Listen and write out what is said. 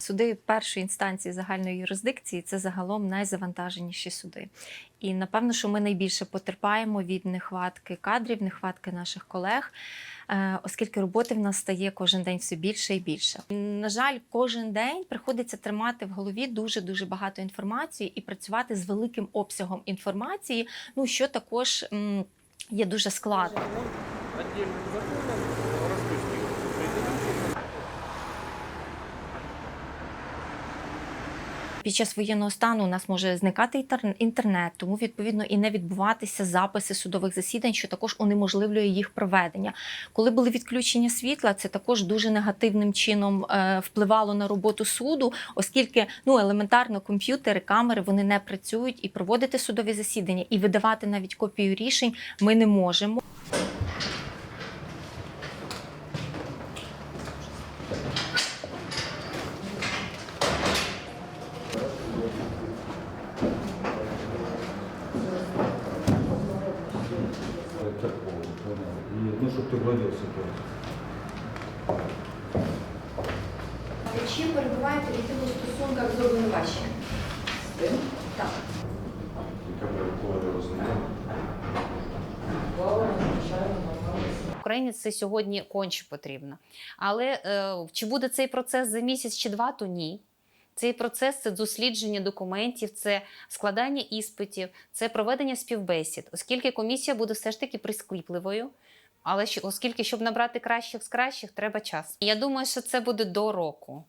Суди першої інстанції загальної юрисдикції це загалом найзавантаженіші суди. І напевно, що ми найбільше потерпаємо від нехватки кадрів, нехватки наших колег, е, оскільки роботи в нас стає кожен день все більше і більше. На жаль, кожен день приходиться тримати в голові дуже дуже багато інформації і працювати з великим обсягом інформації, ну що також є дуже складно. Під час воєнного стану у нас може зникати інтер- інтернет, тому відповідно і не відбуватися записи судових засідань, що також унеможливлює їх проведення. Коли були відключення світла, це також дуже негативним чином е, впливало на роботу суду, оскільки ну елементарно комп'ютери, камери вони не працюють і проводити судові засідання, і видавати навіть копію рішень ми не можемо. Понял. И, ну, чтобы ты владел ситуацией. Чи перебуваєте в якихось стосунках з обвинуваченням? Так. Яка врахована розуміння. Україні це сьогодні конче потрібно. Але е, чи буде цей процес за місяць чи два, то ні. Цей процес це дослідження документів, це складання іспитів, це проведення співбесід, оскільки комісія буде все ж таки прискіпливою. Але оскільки, щоб набрати кращих з кращих, треба час. Я думаю, що це буде до року.